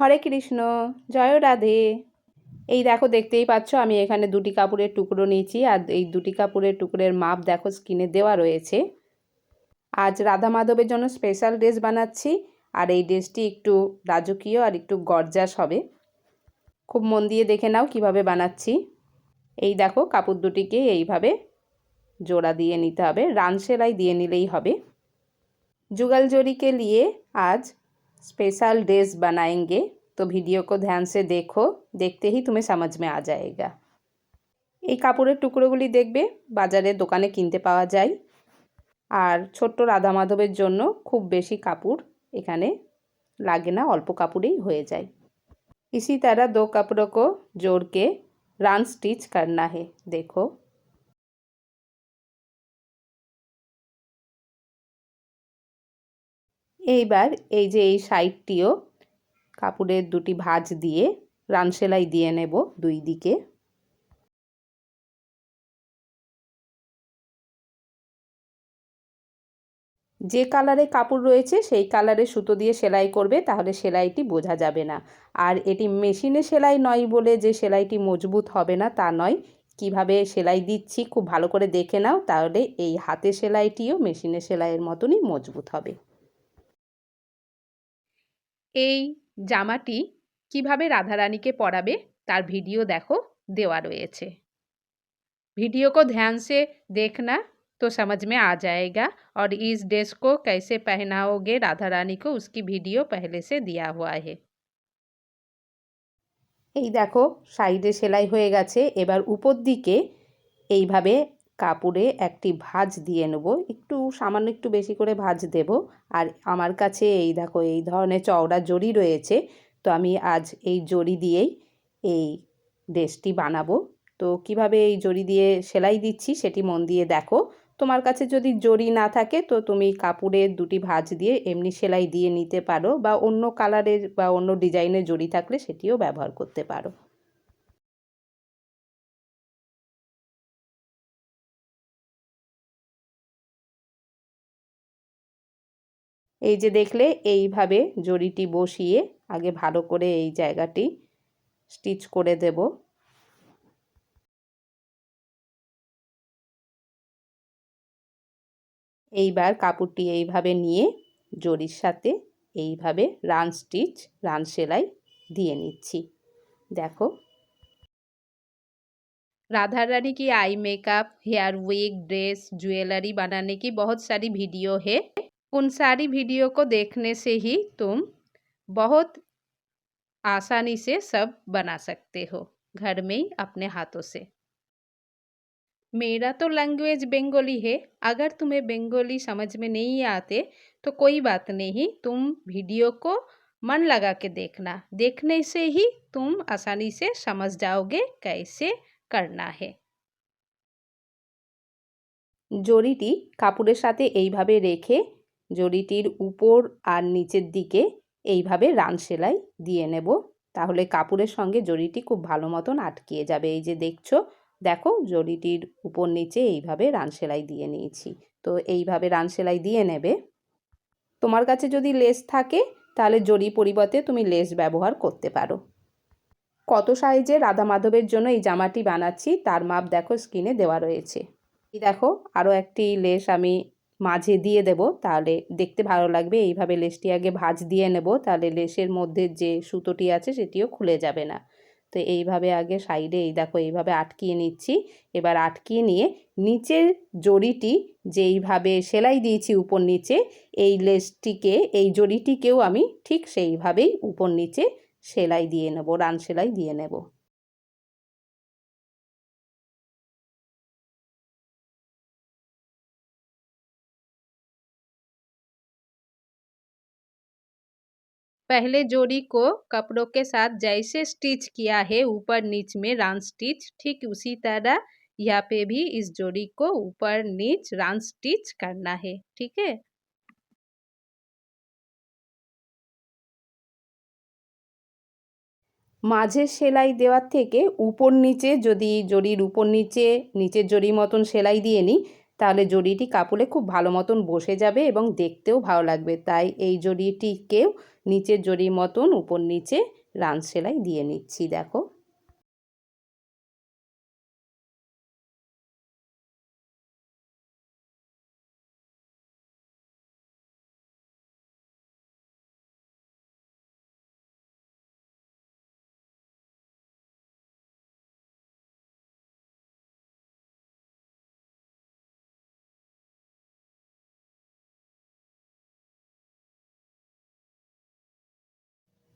হরে কৃষ্ণ, জয় রাধে। এই দেখো, দেখতেই পাচ্ছ, আমি এখানে দুটি কাপড়ের টুকরো নিয়েছি আর এই দুটি কাপড়ের টুকরের মাপ দেখো স্কিনে দেওয়া রয়েছে। আজ রাধা মাধবের জন্য স্পেশাল ড্রেস বানাচ্ছি আর এই ড্রেসটি একটু রাজকীয় আর একটু গরজাস হবে। খুব মন দিয়ে দেখে নাও কীভাবে বানাচ্ছি। এই দেখো, কাপড় দুটিকে এইভাবে জোড়া দিয়ে নিতে হবে, রান সেলাই দিয়ে নিলেই হবে। যুগাল জড়িকে নিয়ে আজ स्पेशल ड्रेस बनाएंगे तो वीडियो को ध्यान से देखो देखते ही तुम्हें समझ में आ जाएगा এই কাপড়ের টুকরোগুলি দেখবে বাজারে দোকানে কিনতে পাওয়া যায় আর ছোট্ট রাধা মাধবের জন্য খুব বেশি কাপড় এখানে লাগে না অল্প কাপড়েই হয়ে যায় इसी तरह दो कपड़ों को जोड़ के रान स्टिच करना है देखो এইবার এই যে এই সাইডটিও কাপড়ের দুটি ভাঁজ দিয়ে রান সেলাই দিয়ে নেব দুই দিকে। যে কালারে কাপড় রয়েছে সেই কালারে সুতো দিয়ে সেলাই করবে, তাহলে সেলাইটি বোঝা যাবে না। আর এটি মেশিনে সেলাই নয় বলে যে সেলাইটি মজবুত হবে না, তা নয়। কীভাবে সেলাই দিচ্ছি খুব ভালো করে দেখে নাও, তাহলে এই হাতে সেলাইটিও মেশিনে সেলাইয়ের মতনই মজবুত হবে। এই জামাটি কিভাবে রাধারানীকে পরাবে তার ভিডিও দেখো দেওয়া রয়েছে वीडियो को ध्यान से देखना तो समझ में आ जाएगा और इस ड्रेस को कैसे पहनाओगे राधा रानी को उसकी वीडियो पहले से दिया हुआ है এই দেখো সাইডে সেলাই হয়ে গেছে এবার উপর দিকে এইভাবে কাপড়ে একটি ভাঁজ দিয়ে নেব। একটু, সামান্য একটু বেশি করে ভাঁজ দেব। আর আমার কাছে এই দেখো, এই ধরনের চওড়া জড়ি রয়েছে। তো আমি আজ এই জড়ি দিয়েই এই ড্রেসটি বানাবো। তো কীভাবে এই জড়ি দিয়ে সেলাই দিচ্ছি সেটি মন দিয়ে দেখো। তোমার কাছে যদি জড়ি না থাকে, তো তুমি কাপড়ের দুটি ভাঁজ দিয়ে এমনি সেলাই দিয়ে নিতে পারো বা অন্য কালারের বা অন্য ডিজাইনের জড়ি থাকলে সেটিও ব্যবহার করতে পারো। এই যে দেখলে এইভাবে জড়িটি বসিয়ে আগে ভালো করে এই জায়গাটি স্টিচ করে দেব এইবার কাপড়টি এইভাবে নিয়ে জরির সাথে এইভাবে রান স্টিচ রান সেলাই দিয়ে নিচ্ছি দেখো राधा रानी की eye makeup hair wig dress jewellery बनाने की बहुत सारी वीडियो है उन सारी वीडियो को देखने से ही तुम बहुत आसानी से सब बना सकते हो घर में ही अपने हाथों से मेरा तो लैंग्वेज बंगाली है अगर तुम्हें बंगाली समझ में नहीं आते तो कोई बात नहीं तुम वीडियो को मन लगा के देखना देखने से ही तुम आसानी से समझ जाओगे कैसे करना है জড়িটি কাপড়ের সাথে এইভাবে রেখে জড়িটির উপর আর নিচের দিকে এইভাবে রান সেলাই দিয়ে নেব। তাহলে কাপড়ের সঙ্গে জড়িটি খুব ভালো মতন আটকিয়ে যাবে। এই যে দেখছ, দেখো জড়িটির উপর নিচে এইভাবে রান সেলাই দিয়ে নিয়েছি। তো এইভাবে রান সেলাই দিয়ে নেবে। তোমার কাছে যদি লেস থাকে, তাহলে জড়ি পরিবর্তে তুমি লেস ব্যবহার করতে পারো। কত সাইজে রাধা মাধবের জন্য এই জামাটি বানাচ্ছি, তার মাপ দেখো স্ক্রিনে দেওয়া রয়েছে। দেখো আরও একটি লেস আমি মাঝে দিয়ে দেব, তাহলে দেখতে ভালো লাগবে। এইভাবে লেসটি আগে ভাঁজ দিয়ে নেব, তাহলে লেসের মধ্যে যে সুতোটি আছে সেটিও খুলে যাবে না। তো এইভাবে আগে সাইডে, এই দেখো এইভাবে আটকিয়ে নিচ্ছি। এবার আটকিয়ে নিয়ে নিচের জড়িটি যেইভাবে সেলাই দিয়েছি উপর নিচে, এই লেসটিকে, এই জড়িটিকেও আমি ঠিক সেইভাবেই উপর নিচে সেলাই দিয়ে নেব, রান সেলাই দিয়ে নেব। पहले जोड़ी को कपड़ों के साथ जैसे स्टिच किया है ऊपर नीच में रान स्टिच ठीक उसी तरह यहाँ पे भी इस जोड़ी को ऊपर नीच रान स्टिच करना है ठीक है মাঝে সেলাই দেওয়ার থেকে উপর নিচে যদি জড়ির উপর নিচে নিচের জড়ি মতন সেলাই দিয়ে নিই তাহলে জড়িটি কাপড়ে খুব ভালো মতন বসে যাবে এবং দেখতেও ভালো লাগবে তাই এই জড়িটিকেও নিচের জরির মতন উপর নিচে রান সেলাই দিয়ে নিচ্ছি দেখো।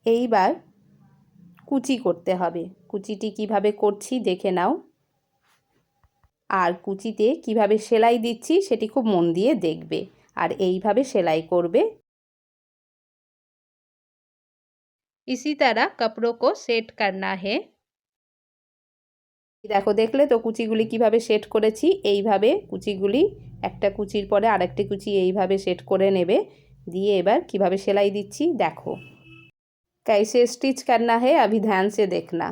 এইবার কুচি করতে হবে কুচিটি কিভাবে করছি দেখে নাও আর কুচিতে কিভাবে সেলাই দিচ্ছি সেটি খুব মন দিয়ে দেখবে আর এইভাবে সেলাই করবে इसी तरह कपड़ों को सेट करना है দেখো দেখলে তো কুচিগুলি কিভাবে সেট করেছি এইভাবে কুচিগুলি একটা কুচির পরে আরেকটি কুচি এইভাবে সেট করে নেবে দিয়ে এবার কিভাবে সেলাই দিচ্ছি দেখো कैसे स्टिच करना है अभी ध्यान से देखना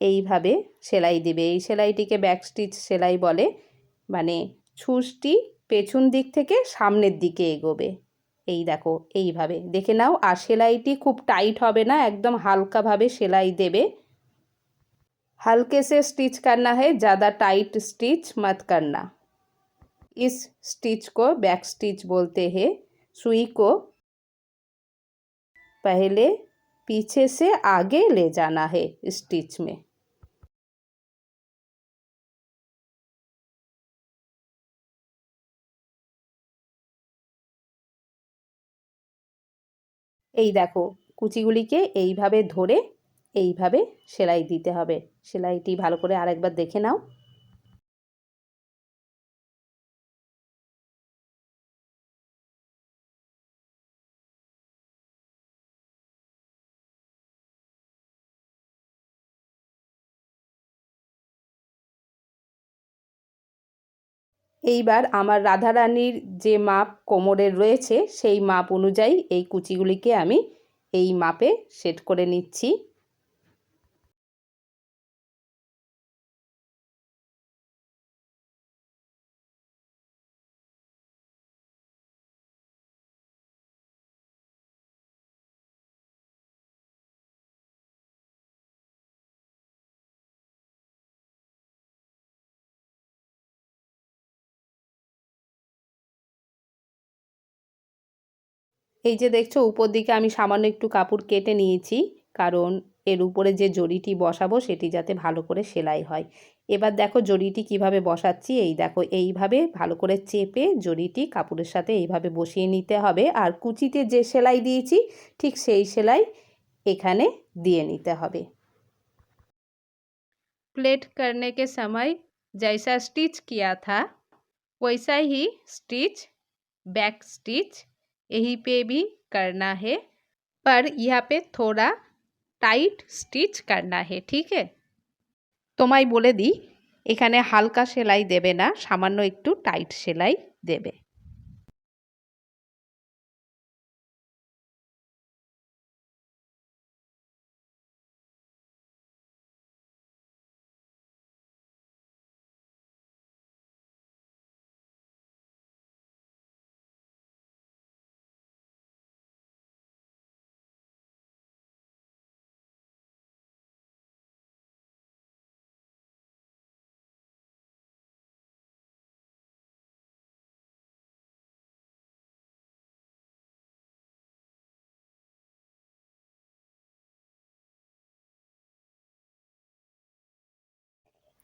এইভাবে সেলাই দিবে এই সেলাইটিকে ব্যাক স্টিচ সেলাই বলে মানে ছুঁচটি পেছন দিক থেকে সামনের দিকে এগোবে এই দেখো এইভাবে দেখে নাও আর সেলাইটি খুব টাইট হবে না একদম হালকাভাবে সেলাই দেবে हल्के से स्टिच करना है ज़्यादा टाइट स्टिच मत करना इस स्टिच को बैक स्टिच बोलते हैं सुई को पहले पीछे से आगे ले जाना है स्टिच में এই দেখো কুচিগুলিকে এইভাবে ধরে এইভাবে সেলাই দিতে হবে। সেলাইটি ভালো করে আরেকবার দেখে নাও। এইবার আমার রাধারানীর যে মাপ কোমরের রয়েছে, সেই মাপ অনুযায়ী এই কুচিগুলিকে আমি এই মাপে সেট করে নিচ্ছি। এই যে দেখছো উপর দিকে আমি সামান্য একটু কাপড় কেটে নিয়েছি কারণ এর উপরে যে জড়িটি বসাবো সেটি যাতে ভালো করে সেলাই হয় এবার দেখো জড়িটি কিভাবে বসাচ্ছি এই দেখো এইভাবে ভালো করে চেপে জড়িটি কাপড়ের সাথে এইভাবে বসিয়ে নিতে হবে আর কুচিতে যে সেলাই দিয়েছি ঠিক সেই সেলাই এখানে দিয়ে নিতে হবে প্লেট करने के समय जैसा स्टिच किया था वैसा ही स्टिच बैक स्टिच यहीं पे भी करना है पर यहाँ पे थोड़ा টাইট স্টিচ করনা হে ঠিক তোমায় বলে দিই এখানে হালকা সেলাই দেবে না সামান্য একটু টাইট সেলাই দেবে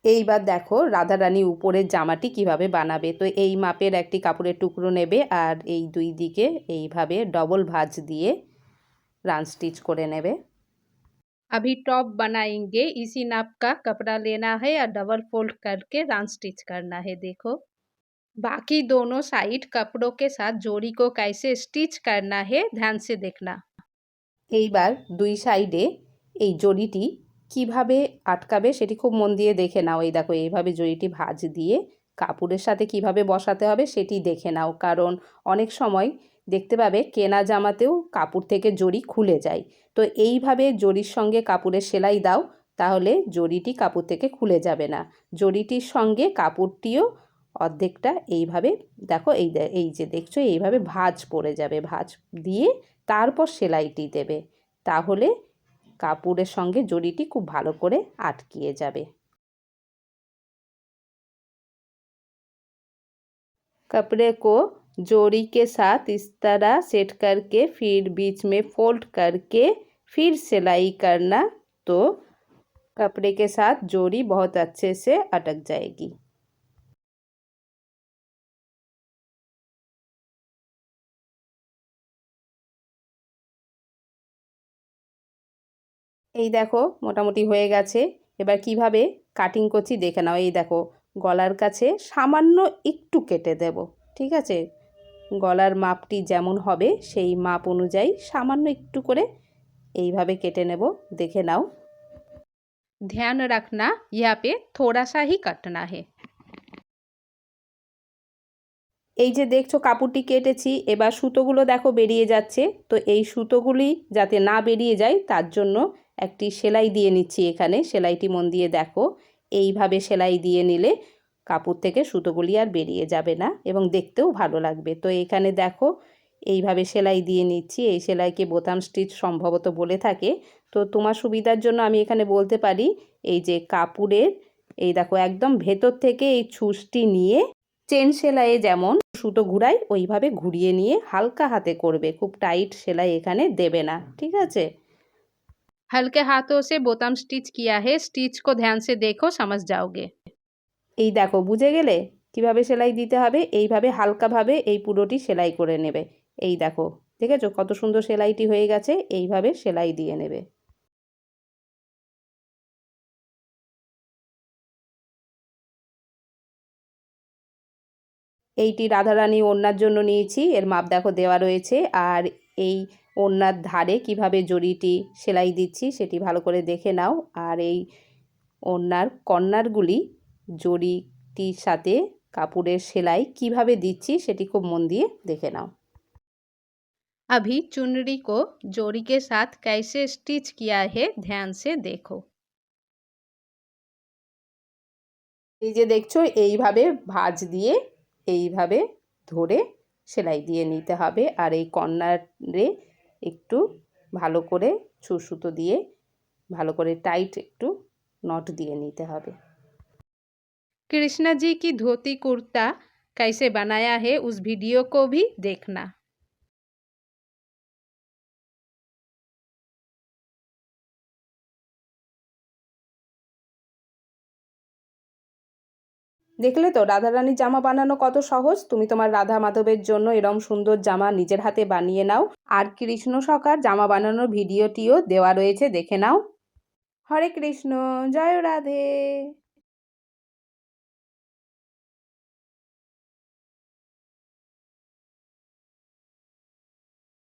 এইবার দেখো রাধারানী উপরের জামাটি কিভাবে বানাবে তো এই মাপের একটি কাপড়ের টুকরো নেবে আর এই দুই দিকে এইভাবে ডবল ভাঁজ দিয়ে রান স্টিচ করে নেবে अभी टॉप बनाएंगे इसी नाप का कपड़ा लेना है और डबल फोल्ड करके रान स्टिच करना है देखो बाकी दोनों साइड कपड़ों के साथ जोड़ी को कैसे स्टिच करना है ध्यान से देखना এইবার দুই সাইডে এই জড়িটি কীভাবে আটকাবে সেটি খুব মন দিয়ে দেখে নাও। এই দেখো, এইভাবে জড়িটি ভাঁজ দিয়ে কাপড়ের সাথে কীভাবে বসাতে হবে সেটি দেখে নাও। কারণ অনেক সময় দেখতে পাবে কেনা জামাতেও কাপড় থেকে জড়ি খুলে যায়। তো এইভাবে জড়ির সঙ্গে কাপড়ের সেলাই দাও, তাহলে জড়িটি কাপড় থেকে খুলে যাবে না। জড়িটির সঙ্গে কাপড়টিও অর্ধেকটা এইভাবে, দেখো এই এই যে দেখছ, এইভাবে ভাঁজ পড়ে যাবে। ভাঁজ দিয়ে তারপর সেলাইটি দেবে। তাহলে কাপড়ের সঙ্গে জড়িটি খুব ভালো করে আটকিয়ে যাবে कपड़े को जोड़ी के साथ इस तरह सेट करके फिर बीच में फोल्ड करके फिर सिलाई करना तो कपड़े के साथ जोड़ी बहुत अच्छे से अटक जाएगी এই দেখো মোটামুটি হয়ে গেছে এবার কিভাবে কাটিং করছি দেখে নাও এই দেখো গলার কাছে সামান্য একটু কেটে দেব ঠিক আছে গলার মাপটি যেমন হবে সেই মাপ অনুযায়ী সামান্য একটু করে এইভাবে কেটে নেব দেখে নাও ध्यान रखना यहाँ पे थोड़ा सा ही काटना है এই যে দেখছো কাপড়টি কেটেছি এবার সুতোগুলো দেখো বেরিয়ে যাচ্ছে তো এই সুতোগুলি যাতে না বেরিয়ে যায় তার জন্য একটি সেলাই দিয়ে নিচ্ছি এখানে। সেলাইটি মন দিয়ে দেখো, এইভাবে সেলাই দিয়ে নিলে কাপড় থেকে সুতোগুলি আর বেরিয়ে যাবে না এবং দেখতেও ভালো লাগবে। তো এখানে দেখো, এইভাবে সেলাই দিয়ে নিচ্ছি। এই সেলাইকে বোতাম স্টিচ সম্ভবত বলে থাকে। তো তোমার সুবিধার জন্য আমি এখানে বলতে পারি, এই যে কাপড়ের, এই দেখো একদম ভেতর থেকে এই ছুঁচটি নিয়ে চেন সেলাইয়ে যেমন সুতো ঘুরাই, ওইভাবে ঘুরিয়ে নিয়ে হালকা হাতে করবে। খুব টাইট সেলাই এখানে দেবে না। ঠিক আছে? हल्के हाथों से बोताम स्टिच किया है स्टिच को ध्यान से देखो समझ जाओगे এই দেখো বুঝে গেলে কিভাবে সেলাই দিতে হবে এইভাবে হালকাভাবে এই পুরোটি সেলাই করে নেবে এই দেখো দেখেছো কত সুন্দর সেলাইটি হয়ে গেছে এইভাবে সেলাই দিয়ে নেবে এইটি রাধারানী ওড়নার জন্য নিয়েছি এর মাপ দেখো দেওয়া রয়েছে আর এই ওড়নার ধারে কিভাবে জড়িটি সেলাই দিচ্ছি সেটি ভালো করে দেখে নাও আর এই ওড়নার কর্নারগুলি জড়িটির সাথে কাপড়ের সেলাই কিভাবে দিচ্ছি সেটি খুব মন দিয়ে দেখে নাও अभी चुनरी को जोड़ी के साथ कैसे स्टिच किया है ध्यान से देखो এই যে দেখছো এইভাবে ভাঁজ দিয়ে এইভাবে ধরে সেলাই দিয়ে নিতে হবে আর এই কর্নারে একটু ভালো করে সুতো দিয়ে ভালো করে টাইট একটু নট দিয়ে নিতে হবে कृष्णा जी की धोती कुर्ता कैसे बनाया है उस वीडियो को भी देखना দেখলে তো, রাধারানীর জামা বানানো কত সহজ। তুমি তোমার রাধা মাধবের জন্য এরম সুন্দর জামা নিজের হাতে বানিয়ে নাও। আর কৃষ্ণ সকার জামা বানানোর ভিডিওটিও দেওয়া রয়েছে, দেখে নাও। হরে কৃষ্ণ, জয় রাধে।